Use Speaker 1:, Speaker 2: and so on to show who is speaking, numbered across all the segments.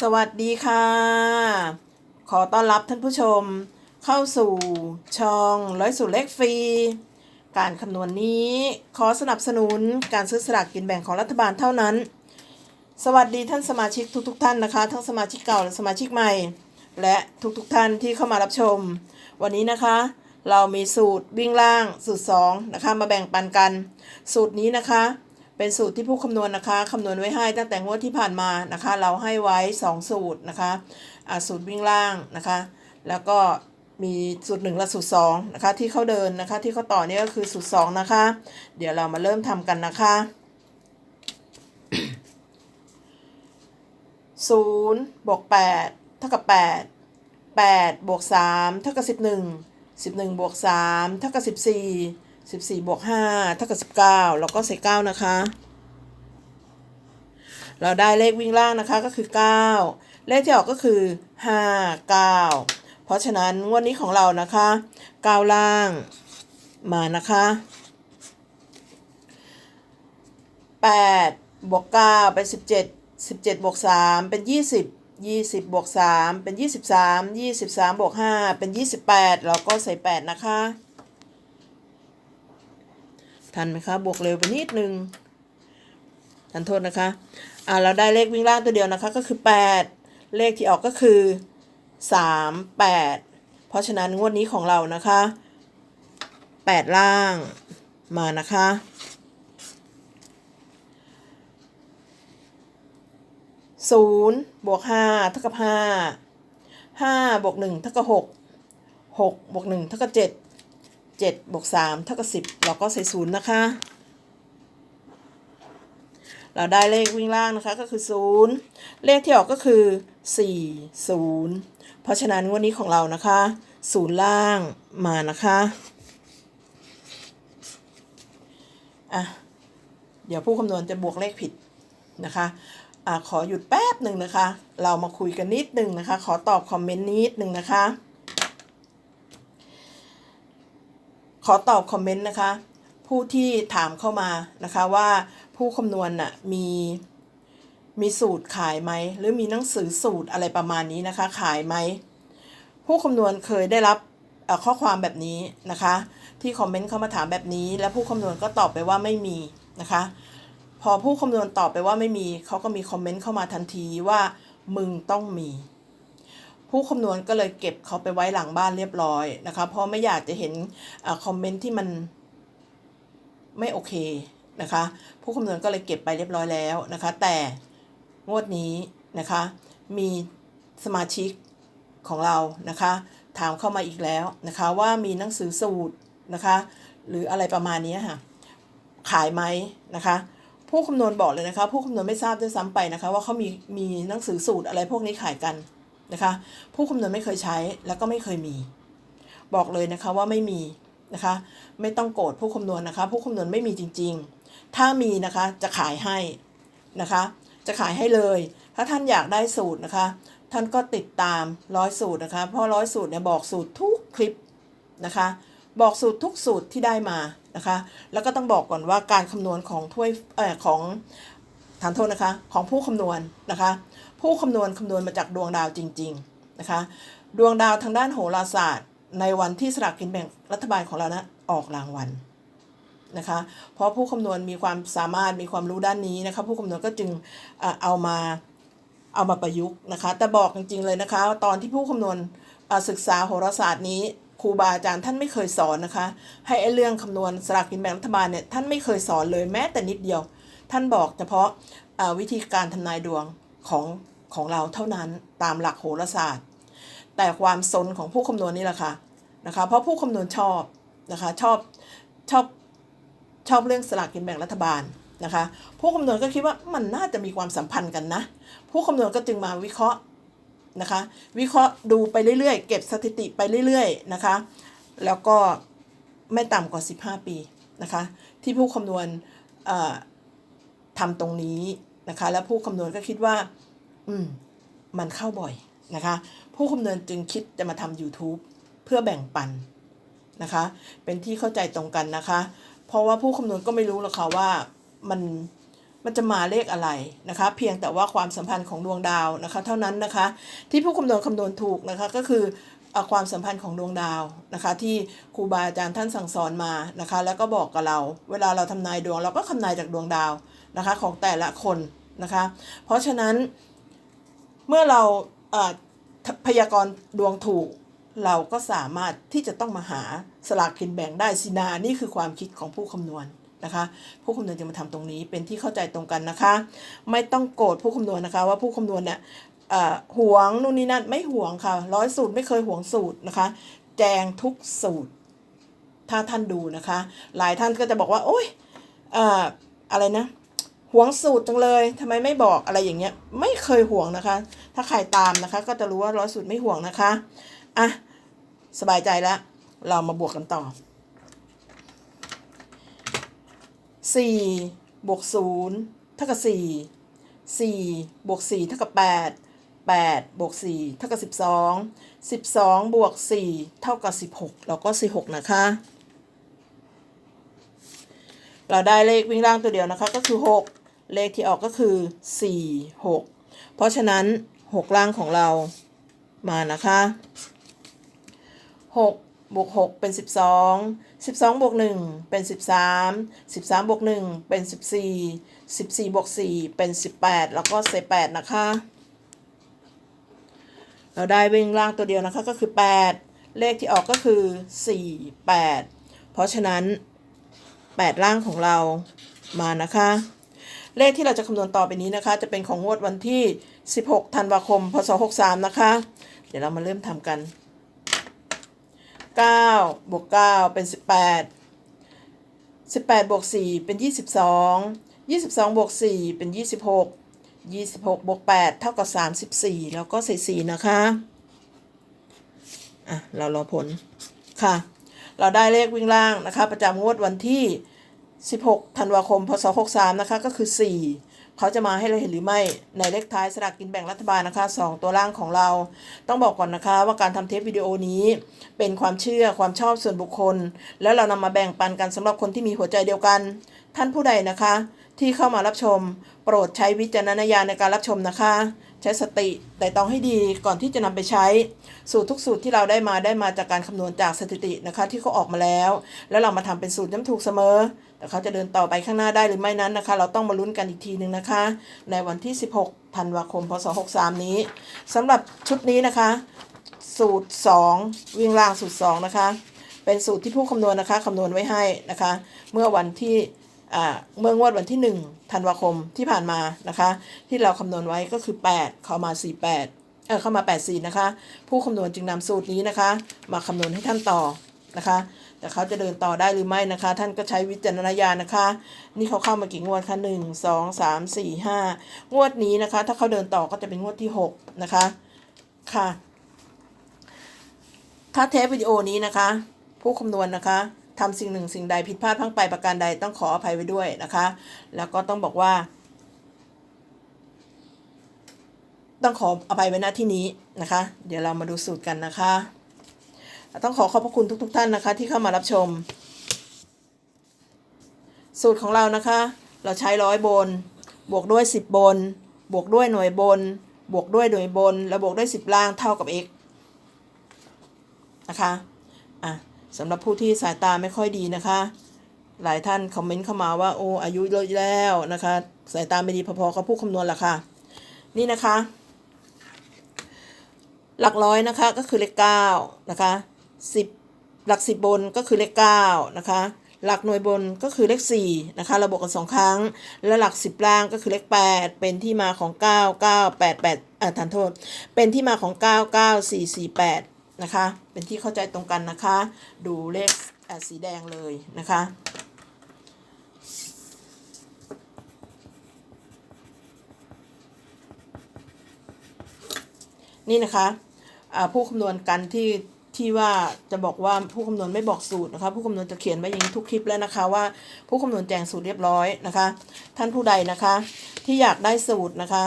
Speaker 1: สวัสดีค่ะ ขอต้อนรับท่านผู้ชม เข้าสู่ช่องร้อยสูตรเลขฟรี การคำนวณนี้ขอสนับสนุนการซื้อสลากกินแบ่งของรัฐบาลเท่านั้น สวัสดีท่านสมาชิกทุกๆทท่านนะคะ ทั้งสมาชิกเก่าและสมาชิกใหม่ และทุกๆทท่านที่เข้ามารับชม วันนี้นะคะ เรามีสูตรวิ่งล่างสูตร2นะคะมาแบ่งปันกัน สูตรนี้นะคะ เป็นสูตรที่ผู้คำนวณนะคะคำนวณไว้ให้ตั้งแต่งวดที่ผ่านมานะคะ เราให้ไว้ 2 สูตรนะคะอ่าสูตรวิ่งล่างนะคะ แล้วก็มีสูตร1และสูตร2นะคะ ที่เขาเดินนะคะ ที่เขาต่อเนี่ยก็คือสูตร2นะคะ เดี๋ยวเรามาเริ่มทำกันนะคะศูนย์บวกแปดเท่ากับแปดแปดบวกสามเท่ากับสิบหนึ่งสิบหนึ่งบวกสามเท่ากับสิ บสี่สิบสี่บวกห้าเท่ากับสิบเก้าเราก็ใส่เก้านะคะ เราได้เลขวิ่งล่างนะคะก็คือเก้าเลขที่ออกก็คือห้าเก้าเพราะฉะนั้นงวดนี้ของเรานะคะเก้าล่างมานะคะแปดบวกเก้าเป็นสิบเจ็ดสิบเจ็ดบวกสามเป็นยี่สิบยี่สิบบวกสามเป็นยี่สิบสามยี่สิบสามบวกห้าเป็นยี่สิบแปดเราก็ใส่แปดนะคะ ทันไหมคะ บวกเร็วไปนิดนึงทันโทษนะคะ อ่าเราได้เลขวิ่งล่างตัวเดียวนะคะ ก็คือ 8 เลขที่ออกก็คือ 3 8 เพราะฉะนั้นงวดนี้ของเรานะคะ 8 ล่างมานะคะศูนย์บวกห้าเท่ากับห้าห้าบวกหนึ่งเท่ากับหกหกบวกหนึ่งเท่ากับเจ็ด เจ็ดบวกสามเท่ากับสิบเราก็ใส่ศูนย์นะคะ เราได้เลขวิ่งล่างนะคะก็คือศูนย์เลขที่ออกก็คือสี่ศูนย์เพราะฉะนั้นวันนี้ของเรานะคะศูนย์ล่างมานะคะอะเดี๋ยวผู้คำนวณจะบวกเลขผิดนะคะอะขอหยุดแป๊บหนึ่งนะคะ เรามาคุยกันนิดหนึ่งนะคะ ขอตอบคอมเมนต์นิดหนึ่งนะคะ ขอตอบคอมเมนต์นะคะ ผู้ที่ถามเข้ามานะคะว่าผู้คำนวณน่ะมีมีสูตรขายไหม หรือมีหนังสือสูตรอะไรประมาณนี้นะคะ ขายไหม ผู้คำนวณเคยได้รับข้อความแบบนี้นะคะ ที่คอมเมนต์เข้ามาถามแบบนี้ แล้วผู้คำนวณก็ตอบไปว่าไม่มีนะคะ พอผู้คำนวณตอบไปว่าไม่มีเขาก็มีคอมเมนต์เข้ามาทันทีว่ามึงต้องมี ผู้คำนวณก็เลยเก็บเขาไปไว้หลังบ้านเรียบร้อยนะคะ เพราะไม่อยากจะเห็นอคอมเมนต์ที่มันไม่โอเคนะคะ ผู้คำนวณก็เลยเก็บไปเรียบร้อยแล้วนะคะ แต่งวดนี้นะคะ มีสมาชิกของเรานะคะ ถามเข้ามาอีกแล้วนะคะว่ามีหนังสือสูตรนะคะ หรืออะไรประมาณนี้ค่ะ ขายไหมนะคะผู้คำนวณบอกเลยนะคะ ผู้คำนวณไม่ทราบด้วยซ้ำไปนะคะ ว่าเขามีมีหนังสือสูตรอะไรพวกนี้ขายกัน นะคะ ผู้คำนวณไม่เคยใช้แล้วก็ไม่เคยมี บอกเลยนะคะว่าไม่มีนะคะ ไม่ต้องโกรธผู้คำนวณนะคะ ผู้คำนวณไม่มีจริง ๆ ถ้ามีนะคะจะขายให้นะคะ จะขายให้เลย ถ้าท่านอยากได้สูตรนะคะ ท่านก็ติดตามร้อยสูตรนะคะ เพราะร้อยสูตรเนี่ยบอกสูตรทุกคลิปนะคะ บอกสูตรทุกสูตรที่ได้มานะคะ แล้วก็ต้องบอกก่อนว่าการคำนวณของถ้วยเอ่อของฐานโทษนะคะ ของผู้คำนวณนะคะ ผู้คำนวณคำนวณมาจากดวงดาวจริง ๆ นะคะ ดวงดาวทางด้านโหราศาสตร์ ในวันที่สลากกินแบ่งรัฐบาลของเรานะออกรางวัลนะคะ เพราะผู้คำนวณมีความสามารถมีความรู้ด้านนี้นะคะ ผู้คำนวณก็จึงเอามาเอามาประยุกต์นะคะ แต่บอกจริง ๆ เลยนะคะ ตอนที่ผู้คำนวณศึกษาโหราศาสตร์นี้ครูบาอาจารย์ท่านไม่เคยสอนนะคะ ให้ไอ้เรื่องคำนวณสลากกินแบ่งรัฐบาลเนี่ยท่านไม่เคยสอนเลยแม้แต่นิดเดียว ท่านบอกเฉพาะวิธีการทำนายดวงของ ของเราเท่านั้นตามหลักโหราศาสตร์ แต่ความซนของผู้คำนวณนี่แหละค่ะนะคะเพราะผู้คำนวณชอบนะคะชอบชอบชอบเรื่องสลากกินแบ่งรัฐบาลนะคะผู้คำนวณก็คิดว่ามันน่าจะมีความสัมพันธ์กันนะ ผู้คำนวณก็จึงมาวิเคราะห์นะคะวิเคราะห์ดูไปเรื่อยๆ เก็บสถิติไปเรื่อยๆนะคะแล้วก็ไม่ต่ำกว่า 15 ปีนะคะที่ผู้คำนวณทำตรงนี้นะคะแล้วผู้คำนวณก็คิดว่า อืม มันเข้าบ่อยนะคะ ผู้คำนวณจึงคิดจะมาทำ YouTube เพื่อแบ่งปันนะคะ เป็นที่เข้าใจตรงกันนะคะ เพราะว่าผู้คำนวณก็ไม่รู้หรอกค่ะว่ามันมันจะมาเลขอะไรนะคะ เพียงแต่ว่าความสัมพันธ์ของดวงดาวนะคะ เท่านั้นนะคะ ที่ผู้คำนวณคำนวณถูกนะคะก็คือเอ่อความสัมพันธ์ของดวงดาวนะคะ ที่ครูบาอาจารย์ท่านสั่งสอนมานะคะ แล้วก็บอกกับเรา เวลาเราทำนายดวงเราก็คำนายจากดวงดาวนะคะ ของแต่ละคนนะคะ เพราะฉะนั้น เมื่อเราเพยากรณ์ดวงถูก เราก็สามารถที่จะต้องมาหาสลากกินแบ่งได้สินานี่คือความคิดของผู้คำนวณนะคะ ผู้คำนวณจะมาทำตรงนี้เป็นที่เข้าใจตรงกันนะคะ ไม่ต้องโกรธผู้คำนวณนะคะ ว่าผู้คำนวณเนี่ยเอ่อหวงนู่นนี่นั่นไม่หวงค่ะ ร้อยสูตรไม่เคยหวงสูตรนะคะ แจงทุกสูตร ถ้าท่านดูนะคะ หลายท่านก็จะบอกว่า โอ๊ยออะไรนะ หวงสูตรจังเลยทำไมไม่บอกอะไรอย่างเงี้ย ไม่เคยห่วงนะคะ ถ้าใครตามนะคะ ก็จะรู้ว่าร้อยสูตรไม่ห่วงนะคะอะสบายใจแล้ว เรามาบวกกันต่อสี่บวกศูนย์เท่ากับสี่สี่บวกสี่เท่ากับแปดแปดบวกสี่เท่ากับสิบสองสิบสองบวกสี่เท่ากับสิบหกเราก็สี่หกนะคะ เราได้เลขวิ่งล่างตัวเดียวนะคะก็คือหก เลขที่ออกก็คือสี่หกเพราะฉะนั้นหกล่างของเรามานะคะหกบวกหกเป็นสิบสองสิบสองบวกหนึ่งเป็นสิบสามสิบสามบวกหนึ่งเป็นสิบสี่สิบสี่บวกสี่เป็นสิบแปดแล้วก็เศษแปดนะคะ เราได้วิ่งล่างตัวเดียวนะคะก็คือ 8 เลขที่ออกก็คือ 4 8 เพราะฉะนั้น 8 ล่างของเรามานะคะ เลขที่เราจะคำนวณต่อไปนี้นะคะ จะเป็นของงวดวันที่ 16 ธันวาคม พศ 63 นะคะ เดี๋ยวเรามาเริ่มทำกัน 9 บวก 9 เป็น 18 18 บวก 4 เป็น 22 22 บวก 4 เป็น 26 26 บวก 8 เท่ากับ 34 แล้วก็ใส่4นะคะ อะ เรารอผล ค่ะ เราได้เลขวิ่งล่างนะคะ ประจำงวดวันที่ 16ธันวาคม พศ 63 นะคะ ก็คือ 4 เขาจะมาให้เราเห็นหรือไม่ในเลขท้ายสลากกินแบ่งรัฐบาลนะคะ 2 ตัวล่างของเรา ต้องบอกก่อนนะคะ ว่าการทำเทปวิดีโอนี้ เป็นความเชื่อความชอบส่วนบุคคล แล้วเรานำมาแบ่งปันกันสำหรับคนที่มีหัวใจเดียวกัน ท่านผู้ใดนะคะ ที่เข้ามารับชม โปรดใช้วิจารณญาณในการรับชมนะคะ ใช้สติแต่ต้องให้ดีก่อนที่จะนำไปใช้ สูตรทุกสูตรที่เราได้มาได้มาจากการคำนวณจากสถิตินะคะ ที่เขาออกมาแล้ว แล้วเรามาทำเป็นสูตรย้ำถูกเสมอ แต่เขาจะเดินต่อไปข้างหน้าได้หรือไม่นั้นนะคะ เราต้องมาลุ้นกันอีกทีหนึ่งนะคะ ในวันที่ 16ธันวาคมพศ63 นี้สำหรับชุดนี้นะคะ สูตร 2 วิ่งล่างสูตร 2 นะคะ เป็นสูตรที่ผู้คำนวณนะคะคำนวณไว้ให้นะคะ เมื่อวันที่เมื่องวดวันที่ 1 ธันวาคมที่ผ่านมานะคะ ที่เราคำนวณไว้ก็คือ 8 เข้ามา 48 เออเข้ามา 84 นะคะ ผู้คำนวณจึงนำสูตรนี้นะคะ มาคำนวณให้ท่านต่อ นะคะ แต่เขาจะเดินต่อได้หรือไม่นะคะ ท่านก็ใช้วิจารณญาณนะคะ นี่เขาเข้ามากี่งวดคะหนึ่งสองสามสี่ห้างวดนี้นะคะ ถ้าเขาเดินต่อก็จะเป็นงวดที่หกนะคะค่ะ ถ้าเทปวิดีโอนี้นะคะ ผู้คำนวณนะคะทำสิ่งหนึ่งสิ่งใดผิดพลาดพังไปประการใดต้องขออภัยไว้ด้วยนะคะ แล้วก็ต้องบอกว่า ต้องขออภัยไว้ณที่นี้นะคะ เดี๋ยวเรามาดูสูตรกันนะคะ ต้องขอขอบพระคุณทุกๆท่านนะคะ ที่เข้ามารับชม สูตรของเรานะคะ เราใช้ร้อยบน บวกด้วย 10 บน บวกด้วยหน่วยบน บวกด้วยหน่วยบน แล้วบวกด้วย 10 ล่างเท่ากับ x นะคะอะสำหรับผู้ที่สายตาไม่ค่อยดีนะคะ หลายท่านคอมเมนต์เข้ามาว่าโอ้อายุเยอะแล้วนะคะ สายตาไม่ดีพอๆกับผู้คำนวณละค่ะ นี่นะคะ หลักร้อยนะคะก็คือเลขเก้านะคะ สิบหลักสิบบนก็คือเลขเก้านะคะหลักหน่วยบนก็คือเลขสี่นะคะเราบวกกันสองครั้ง และหลักสิบล่างก็คือเลขแปดเป็นที่มาของเก้าเก้าแปดแปดอ่าทานโทษ เป็นที่มาของเก้าเก้าสี่สี่แปดนะคะเป็นที่เข้าใจตรงกันนะคะ ดูเลขสีแดงเลยนะคะนี่นะคะผู้คำนวณกันที่ ที่ว่าจะบอกว่าผู้คำนวณไม่บอกสูตรนะคะ ผู้คำนวณจะเขียนไว้อย่างนี้ทุกคลิปแล้วนะคะ ว่าผู้คำนวณแจงสูตรเรียบร้อยนะคะ ท่านผู้ใดนะคะ ที่อยากได้สูตรนะคะ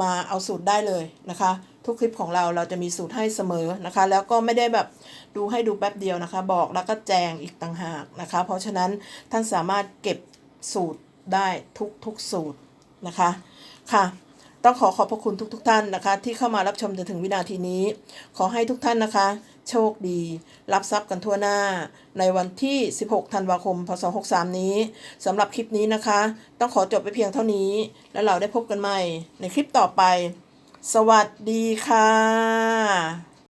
Speaker 1: มาเอาสูตรได้เลยนะคะ ทุกคลิปของเราเราจะมีสูตรให้เสมอนะคะ แล้วก็ไม่ได้แบบดูให้ดูแป๊บเดียวนะคะ บอกแล้วก็แจงอีกต่างหากนะคะ เพราะฉะนั้นท่านสามารถเก็บสูตรได้ทุกทุกสูตรนะคะค่ะ ต้องขอขอบพระคุณทุกทท่านนะคะ ที่เข้ามารับชมจนถึงวินาทีนี้ ขอให้ทุกท่านนะคะ โชคดี รับทรัพย์กันทั่วหน้า ในวันที่ 16 ธันวาคม พศ 63 นี้สำหรับคลิปนี้นะคะ ต้องขอจบไปเพียงเท่านี้ แล้วเราได้พบกันใหม่ในคลิปต่อไป สวัสดีค่ะ